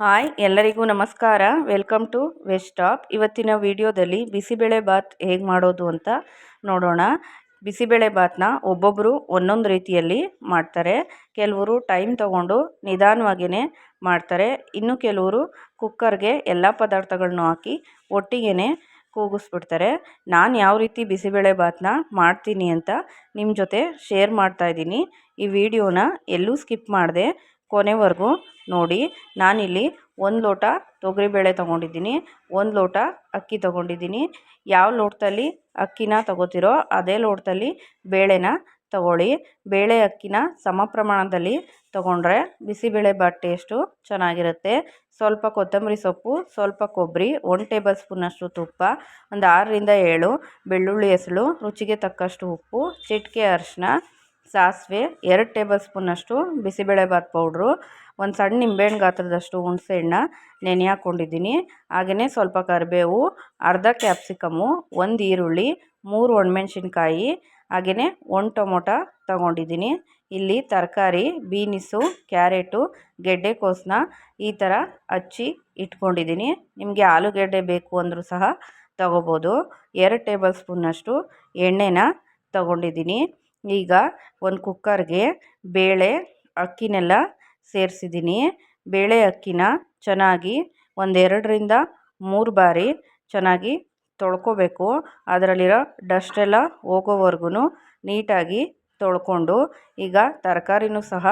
Hi, ಎಲ್ಲರಿಗೂ ನಮಸ್ಕಾರ. Welcome to west top. ಇವತ್ತಿನ ವಿಡಿಯೋದಲ್ಲಿ ಬಿಸಿಬೇಳೆ ಬಾತ್ ಹೇಗೆ ಮಾಡೋದು ಅಂತ ನೋಡೋಣ. ಬಿಸಿಬೇಳೆ ಬಾತ್ನ ಒಬ್ಬೊಬ್ಬರು ಒಂದೊಂದು ರೀತಿಯಲ್ಲಿ ಮಾಡ್ತಾರೆ. ಕೆಲವರು ಟೈಮ್ ತಗೊಂಡು ನಿಧಾನವಾಗಿಯೇ ಮಾಡ್ತಾರೆ. ಇನ್ನು ಕೆಲವರು ಕುಕ್ಕರ್ಗೆ ಎಲ್ಲ ಪದಾರ್ಥಗಳನ್ನೂ ಹಾಕಿ ಒಟ್ಟಿಗೆ ಕೂಗಿಸ್ಬಿಡ್ತಾರೆ. ನಾನು ಯಾವ ರೀತಿ ಬಿಸಿಬೇಳೆ ಬಾತನ್ನ ಮಾಡ್ತೀನಿ ಅಂತ ನಿಮ್ಮ ಜೊತೆ ಶೇರ್ ಮಾಡ್ತಾಯಿದ್ದೀನಿ ಈ ವಿಡಿಯೋನ ಎಲ್ಲೂ ಸ್ಕಿಪ್ ಮಾಡಿದೆ ಕೊನೆವರೆಗೂ ನೋಡಿ, ನಾನಿಲ್ಲಿ ಒಂದು ಲೋಟ ತೊಗರಿಬೇಳೆ ತೊಗೊಂಡಿದ್ದೀನಿ, ಒಂದು ಲೋಟ ಅಕ್ಕಿ ತೊಗೊಂಡಿದ್ದೀನಿ. ಯಾವ ಲೋಟದಲ್ಲಿ ಅಕ್ಕಿನ ತೊಗೋತಿರೋ ಅದೇ ಲೋಟದಲ್ಲಿ ಬೇಳೆನ ತಗೊಳ್ಳಿ. ಬೇಳೆ ಅಕ್ಕಿನ ಸಮ ಪ್ರಮಾಣದಲ್ಲಿ ತೊಗೊಂಡ್ರೆ ಬಿಸಿಬೇಳೆಬಾತ್ ಟೇಸ್ಟು ಚೆನ್ನಾಗಿರುತ್ತೆ. ಸ್ವಲ್ಪ ಕೊತ್ತಂಬರಿ ಸೊಪ್ಪು, ಸ್ವಲ್ಪ ಕೊಬ್ಬರಿ, ಒಂದು ಟೇಬಲ್ ಸ್ಪೂನಷ್ಟು ತುಪ್ಪ, ಒಂದು ಆರರಿಂದ ಏಳು ಬೆಳ್ಳುಳ್ಳಿ ಹೆಸಳು, ರುಚಿಗೆ ತಕ್ಕಷ್ಟು ಉಪ್ಪು, ಚಿಟಿಕೆ ಅರಿಶಿನ ಸಾಸಿವೆ, ಎರಡು ಟೇಬಲ್ ಸ್ಪೂನಷ್ಟು ಬಿಸಿಬೇಳೆಬಾತ್ ಪೌಡ್ರು, ಒಂದು ಸಣ್ಣ ನಿಂಬೆಹಣ್ಣು ಗಾತ್ರದಷ್ಟು ಹುಣಸೆಹಣ್ಣ ನೆನೆ ಹಾಕ್ಕೊಂಡಿದ್ದೀನಿ. ಹಾಗೆಯೇ ಸ್ವಲ್ಪ ಕರಿಬೇವು, ಅರ್ಧ ಕ್ಯಾಪ್ಸಿಕಮ್ಮು ಒಂದು ಈರುಳ್ಳಿ, ಮೂರು ಒಣಮೆಣ್ಸಿನ್ಕಾಯಿ ಹಾಗೆಯೇ ಒಂದು ಟೊಮೊಟೊ ತಗೊಂಡಿದ್ದೀನಿ. ಇಲ್ಲಿ ತರಕಾರಿ, ಬೀನಿಸು, ಕ್ಯಾರೆಟು ಗೆಡ್ಡೆಕೋಸನ್ನ ಈ ಥರ ಹಚ್ಚಿ ಇಟ್ಕೊಂಡಿದ್ದೀನಿ. ನಿಮಗೆ ಆಲೂಗೆಡ್ಡೆ ಬೇಕು ಅಂದರೂ ಸಹ ತಗೋಬೋದು. ಎರಡು ಟೇಬಲ್ ಸ್ಪೂನಷ್ಟು ಎಣ್ಣೆನ ತೊಗೊಂಡಿದ್ದೀನಿ. ಈಗ ಒಂದು ಕುಕ್ಕರ್ಗೆ ಬೇಳೆ, ಅಕ್ಕಿನೆಲ್ಲ ಸೇರಿಸಿದ್ದೀನಿ. ಬೇಳೆ, ಅಕ್ಕಿನ ಚೆನ್ನಾಗಿ ಒಂದೆರಡರಿಂದ ಮೂರು ಬಾರಿ ಚೆನ್ನಾಗಿ ತೊಳ್ಕೊಬೇಕು. ಅದರಲ್ಲಿರೋ ಡಸ್ಟ್ ಎಲ್ಲ ಹೋಗೋವರೆಗೂ ನೀಟಾಗಿ ತೊಳ್ಕೊಂಡು ಈಗ ತರಕಾರಿನೂ ಸಹ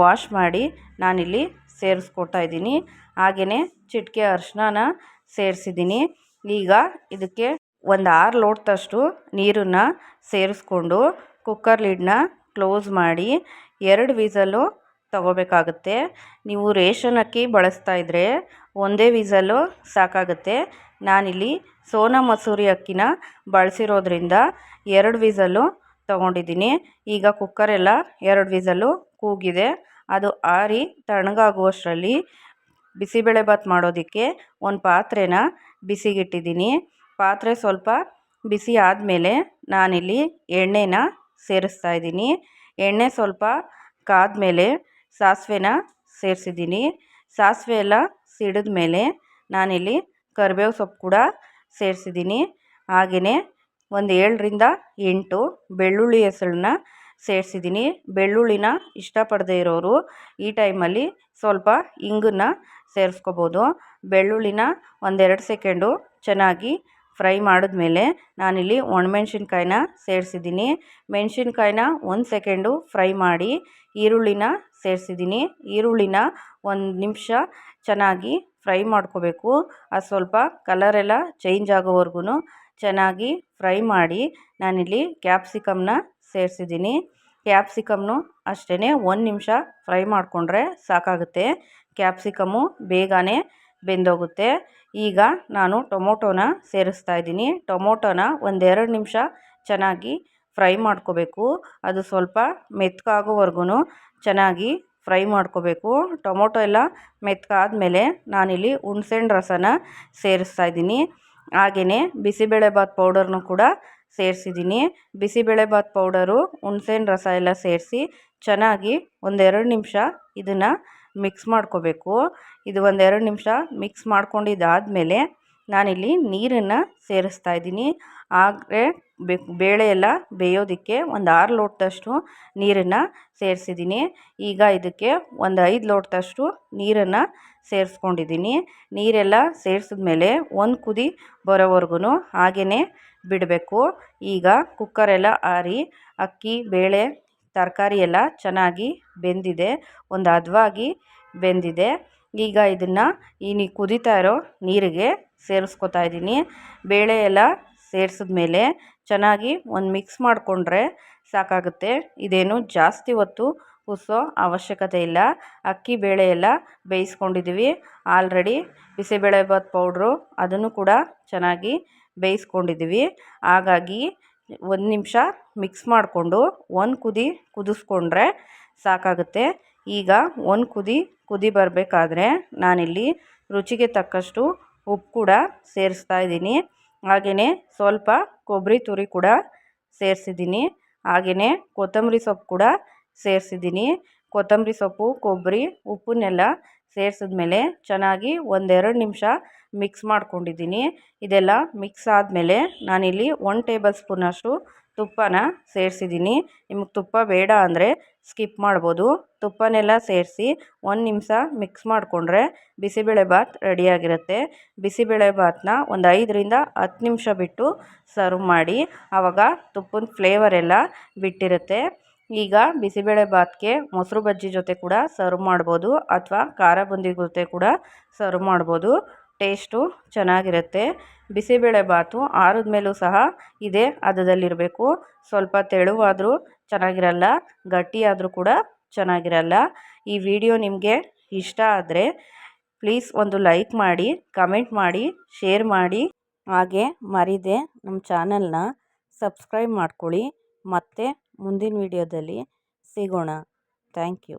ವಾಶ್ ಮಾಡಿ ನಾನಿಲ್ಲಿ ಸೇರಿಸ್ಕೊಳ್ತಾ ಇದ್ದೀನಿ. ಹಾಗೆಯೇ ಚಿಟಿಕೆ ಅರಿಶಿನ ಸೇರಿಸಿದ್ದೀನಿ. ಈಗ ಇದಕ್ಕೆ ಒಂದು ಆರು ಲೋಟದಷ್ಟು ನೀರನ್ನು ಸೇರಿಸ್ಕೊಂಡು ಕುಕ್ಕರ್ ಲಿಡ್ನ ಕ್ಲೋಸ್ ಮಾಡಿ ಎರಡು ವಿಸಲು ತಗೋಬೇಕಾಗುತ್ತೆ. ನೀವು ರೇಷನ್ ಅಕ್ಕಿ ಬಳಸ್ತಾ ಇದ್ದರೆ ಒಂದೇ ವಿಸಲು ಸಾಕಾಗುತ್ತೆ. ನಾನಿಲ್ಲಿ ಸೋನಾ ಮಸೂರಿ ಅಕ್ಕಿನ ಬಳಸಿರೋದ್ರಿಂದ ಎರಡು ವಿಸಲು ತಗೊಂಡಿದ್ದೀನಿ. ಈಗ ಕುಕ್ಕರೆಲ್ಲ ಎರಡು ವಿಸಲು ಕೂಗಿದೆ. ಅದು ಆರಿ ತಣ್ಣಗಾಗುವಷ್ಟರಲ್ಲಿ ಬಿಸಿಬೇಳೆಬಾತ್ ಮಾಡೋದಕ್ಕೆ ಒಂದು ಪಾತ್ರೆನ ಬಿಸಿಗಿಟ್ಟಿದ್ದೀನಿ. ಪಾತ್ರೆ ಸ್ವಲ್ಪ ಬಿಸಿ ಆದಮೇಲೆ ನಾನಿಲ್ಲಿ ಎಣ್ಣೆನ ಸೇರಿಸ್ತಾ ಇದ್ದೀನಿ. ಎಣ್ಣೆ ಸ್ವಲ್ಪ ಕಾದ್ಮೇಲೆ ಸಾಸಿವೆನ ಸೇರಿಸಿದ್ದೀನಿ. ಸಾಸಿವೆ ಎಲ್ಲ ಸಿಡಿದ ಮೇಲೆ ನಾನಿಲ್ಲಿ ಕರಿಬೇವು ಸೊಪ್ಪು ಕೂಡ ಸೇರಿಸಿದ್ದೀನಿ. ಹಾಗೆಯೇ ಒಂದು ಏಳರಿಂದ ಎಂಟು ಬೆಳ್ಳುಳ್ಳಿ ಹೆಸಳನ್ನ ಸೇರಿಸಿದ್ದೀನಿ. ಬೆಳ್ಳುಳ್ಳಿನ ಇಷ್ಟಪಡದೇ ಇರೋರು ಈ ಟೈಮಲ್ಲಿ ಸ್ವಲ್ಪ ಇಂಗನ್ನು ಸೇರಿಸ್ಕೋಬೋದು. ಬೆಳ್ಳುಳ್ಳಿನ ಒಂದೆರಡು ಸೆಕೆಂಡು ಚೆನ್ನಾಗಿ ಫ್ರೈ ಮಾಡಿದ್ಮೇಲೆ ನಾನಿಲ್ಲಿ ಒಣಮೆಣ್ಸಿನ್ಕಾಯಿನ ಸೇರಿಸಿದ್ದೀನಿ. ಮೆಣಸಿನ್ಕಾಯಿನ ಒಂದು ಸೆಕೆಂಡು ಫ್ರೈ ಮಾಡಿ ಈರುಳ್ಳಿನ ಸೇರಿಸಿದ್ದೀನಿ. ಈರುಳ್ಳಿನ ಒಂದು ನಿಮಿಷ ಚೆನ್ನಾಗಿ ಫ್ರೈ ಮಾಡ್ಕೋಬೇಕು. ಅದು ಸ್ವಲ್ಪ ಕಲರೆಲ್ಲ ಚೇಂಜ್ ಆಗೋವರೆಗೂ ಚೆನ್ನಾಗಿ ಫ್ರೈ ಮಾಡಿ ನಾನಿಲ್ಲಿ ಕ್ಯಾಪ್ಸಿಕಮ್ನ ಸೇರಿಸಿದ್ದೀನಿ. ಕ್ಯಾಪ್ಸಿಕಮ್ನು ಅಷ್ಟೇ ಒಂದು ನಿಮಿಷ ಫ್ರೈ ಮಾಡಿಕೊಂಡ್ರೆ ಸಾಕಾಗುತ್ತೆ. ಕ್ಯಾಪ್ಸಿಕಮ್ಮು ಬೇಗನೆ ಬೆಂದೋಗುತ್ತೆ. ಈಗ ನಾನು ಟೊಮೊಟೊನ ಸೇರಿಸ್ತಾ ಇದ್ದೀನಿ. ಟೊಮೊಟೊನ ಒಂದೆರಡು ನಿಮಿಷ ಚೆನ್ನಾಗಿ ಫ್ರೈ ಮಾಡ್ಕೋಬೇಕು. ಅದು ಸ್ವಲ್ಪ ಮೆತ್ತಗಾಗೋವರೆಗೂ ಚೆನ್ನಾಗಿ ಫ್ರೈ ಮಾಡ್ಕೋಬೇಕು. ಟೊಮೊಟೊ ಎಲ್ಲ ಮೆತ್ತಗಾದ್ಮೇಲೆ ನಾನಿಲ್ಲಿ ಹುಣ್ಸೆಹಣ್ಣು ರಸನ ಸೇರಿಸ್ತಾ ಇದ್ದೀನಿ. ಹಾಗೆಯೇ ಬಿಸಿಬೇಳೆಬಾತ್ ಪೌಡರ್ನು ಕೂಡ ಸೇರಿಸಿದ್ದೀನಿ. ಬಿಸಿಬೇಳೆಬಾತ್ ಪೌಡರು, ಹುಣ್ಸೆಹಣ್ಣು ರಸ ಎಲ್ಲ ಸೇರಿಸಿ ಚೆನ್ನಾಗಿ ಒಂದೆರಡು ನಿಮಿಷ ಇದನ್ನು ಮಿಕ್ಸ್ ಮಾಡ್ಕೋಬೇಕು. ಇದು ಒಂದೆರಡು ನಿಮಿಷ ಮಿಕ್ಸ್ ಮಾಡ್ಕೊಂಡಿದ್ದಾದಮೇಲೆ ನಾನಿಲ್ಲಿ ನೀರನ್ನು ಸೇರಿಸ್ತಾ ಇದ್ದೀನಿ. ಆದರೆ ಬೇಳೆ ಎಲ್ಲ ಬೇಯೋದಕ್ಕೆ ಒಂದು ಆರು ಲೋಟದಷ್ಟು ನೀರನ್ನು ಸೇರಿಸಿದ್ದೀನಿ. ಈಗ ಇದಕ್ಕೆ ಒಂದು ಐದು ಲೋಟದಷ್ಟು ನೀರನ್ನು ಸೇರಿಸ್ಕೊಂಡಿದ್ದೀನಿ. ನೀರೆಲ್ಲ ಸೇರಿಸಿದ್ಮೇಲೆ ಒಂದು ಕುದಿ ಬರೋವರೆಗೂ ಹಾಗೆಯೇ ಬಿಡಬೇಕು. ಈಗ ಕುಕ್ಕರೆಲ್ಲ ಆರಿ, ಅಕ್ಕಿ, ಬೇಳೆ ತರಕಾರಿ ಎಲ್ಲ ಚೆನ್ನಾಗಿ ಬೆಂದಿದೆ. ಒಂದು ಹದವಾಗಿ ಬೆಂದಿದೆ. ಈಗ ಇದನ್ನು ಈ ನೀ ಕುದೀತಾ ಇರೋ ನೀರಿಗೆ ಸೇರಿಸ್ಕೊತಾ ಇದ್ದೀನಿ. ಬೇಳೆ ಎಲ್ಲ ಸೇರಿಸಿದ್ಮೇಲೆ ಚೆನ್ನಾಗಿ ಒಂದು ಮಿಕ್ಸ್ ಮಾಡಿಕೊಂಡ್ರೆ ಸಾಕಾಗುತ್ತೆ. ಇದೇನು ಜಾಸ್ತಿ ಹೊತ್ತು ಉಸೋ ಅವಶ್ಯಕತೆ ಇಲ್ಲ. ಅಕ್ಕಿ, ಬೇಳೆ ಎಲ್ಲ ಬೇಯಿಸ್ಕೊಂಡಿದ್ದೀವಿ ಆಲ್ರೆಡಿ ಬಿಸಿಬೇಳೆಬಾತ್ ಪೌಡ್ರು ಅದನ್ನು ಕೂಡ ಚೆನ್ನಾಗಿ ಬೇಯಿಸ್ಕೊಂಡಿದ್ದೀವಿ ಹಾಗಾಗಿ ಒಂದು ನಿಮಿಷ ಮಿಕ್ಸ್ ಮಾಡಿಕೊಂಡು ಒಂದು ಕುದಿ ಕುದಿಸ್ಕೊಂಡ್ರೆ ಸಾಕಾಗುತ್ತೆ. ಈಗ ಒಂದು ಕುದಿ ಕುದಿ ಬರಬೇಕಾದ್ರೆ ನಾನಿಲ್ಲಿ ರುಚಿಗೆ ತಕ್ಕಷ್ಟು ಉಪ್ಪು ಕೂಡ ಸೇರಿಸ್ತಾ ಇದ್ದೀನಿ. ಹಾಗೆಯೇ ಸ್ವಲ್ಪ ಕೊಬ್ಬರಿ ತುರಿ ಕೂಡ ಸೇರಿಸಿದ್ದೀನಿ. ಹಾಗೆಯೇ ಕೊತ್ತಂಬರಿ ಸೊಪ್ಪು ಕೂಡ ಸೇರಿಸಿದ್ದೀನಿ. ಕೊತ್ತಂಬರಿ ಸೊಪ್ಪು ಕೊಬ್ಬರಿ ಉಪ್ಪನ್ನೆಲ್ಲ ಸೇರಿಸಿದ್ಮೇಲೆ ಚೆನ್ನಾಗಿ ಒಂದೆರಡು ನಿಮಿಷ ಮಿಕ್ಸ್ ಮಾಡ್ಕೊಂಡಿದ್ದೀನಿ. ಇದೆಲ್ಲ ಮಿಕ್ಸ್ ಆದಮೇಲೆ ನಾನಿಲ್ಲಿ ಒನ್ ಟೇಬಲ್ ಸ್ಪೂನಷ್ಟು ತುಪ್ಪನ ಸೇರಿಸಿದ್ದೀನಿ. ನಿಮಗೆ ತುಪ್ಪ ಬೇಡ ಅಂದರೆ ಸ್ಕಿಪ್ ಮಾಡ್ಬೋದು. ತುಪ್ಪನೆಲ್ಲ ಸೇರಿಸಿ ಒಂದು ನಿಮಿಷ ಮಿಕ್ಸ್ ಮಾಡಿಕೊಂಡ್ರೆ ಬಿಸಿಬೇಳೆಭಾತ್ ರೆಡಿಯಾಗಿರುತ್ತೆ ಬಿಸಿಬೇಳೆಭಾತನ್ನ ಒಂದು ಐದರಿಂದ ಹತ್ತು ನಿಮಿಷ ಬಿಟ್ಟು ಸರ್ವ್ ಮಾಡಿ ಆವಾಗ ತುಪ್ಪದ ಫ್ಲೇವರ್ ಎಲ್ಲ ಬಿಟ್ಟಿರುತ್ತೆ. ಈಗ ಬಿಸಿಬೇಳೆಭಾತ್ಗೆ ಮೊಸರು ಬಜ್ಜಿ ಜೊತೆ ಕೂಡ ಸರ್ವ್ ಮಾಡ್ಬೋದು ಅಥವಾ ಖಾರ ಬೂಂದಿ ಜೊತೆ ಕೂಡ ಸರ್ವ್ ಮಾಡ್ಬೋದು. ಟೇಸ್ಟು ಚೆನ್ನಾಗಿರುತ್ತೆ. ಬಿಸಿಬೇಳೆಬಾತು ಆರಿದ ಮೇಲೂ ಸಹ ಇದೇ ಹದದಲ್ಲಿರಬೇಕು. ಸ್ವಲ್ಪ ತೆಳುವಾದರೂ ಚೆನ್ನಾಗಿರಲ್ಲ, ಗಟ್ಟಿಯಾದರೂ ಕೂಡ ಚೆನ್ನಾಗಿರಲ್ಲ. ಈ ವಿಡಿಯೋ ನಿಮಗೆ ಇಷ್ಟ ಆದರೆ ಪ್ಲೀಸ್ ಒಂದು ಲೈಕ್ ಮಾಡಿ, ಕಮೆಂಟ್ ಮಾಡಿ, ಶೇರ್ ಮಾಡಿ. ಹಾಗೆ ಮರಿದೆ ನಮ್ಮ ಚಾನಲ್ನ ಸಬ್ಸ್ಕ್ರೈಬ್ ಮಾಡ್ಕೊಳ್ಳಿ. ಮತ್ತೆ ಮುಂದಿನ ವಿಡಿಯೋದಲ್ಲಿ ಸಿಗೋಣ. Thank you.